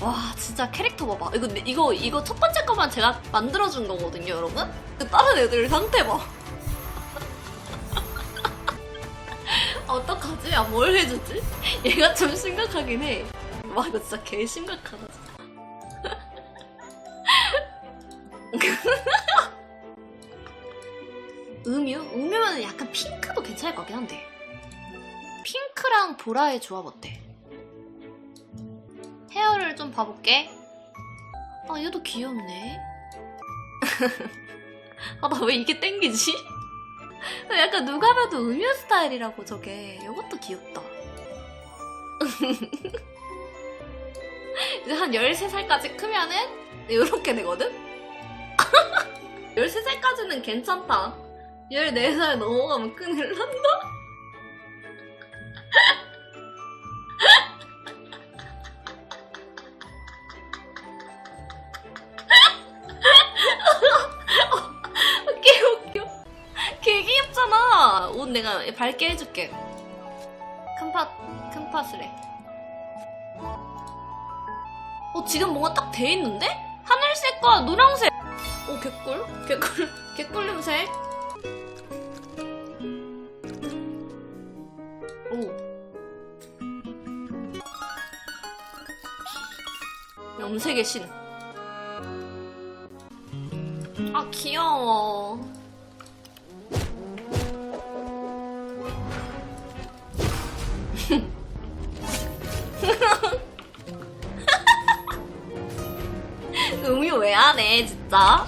와 진짜 캐릭터 봐봐 이거 이거 이거 첫 번째 거만 제가 만들어준 거거든요 여러분 그 다른 애들 상태 봐 어떡하지? 아, 뭘 해주지? 얘가 좀 심각하긴 해. 와, 이거 진짜 개 심각하다, 진짜. 음유? 음유면 약간 핑크도 괜찮을 것 같긴 한데. 핑크랑 보라의 조합 어때? 헤어를 좀 봐볼게. 아, 얘도 귀엽네. 아, 나 왜 이게 땡기지? 약간 누가 봐도 음유 스타일이라고 저게. 이것도 귀엽다. 이제 한 13살까지 크면은 이렇게 되거든? 13살까지는 괜찮다. 14살 넘어가면 큰일 난다. 옷 내가 밝게 해줄게. 큰 파, 큰 팥이래. 어, 지금 뭔가 딱 돼 있는데? 하늘색과 노란색. 오, 개꿀? 개꿀, 개꿀 냄새. 오. 염색의 신. 아, 귀여워. 음유 왜 안 해, 진짜?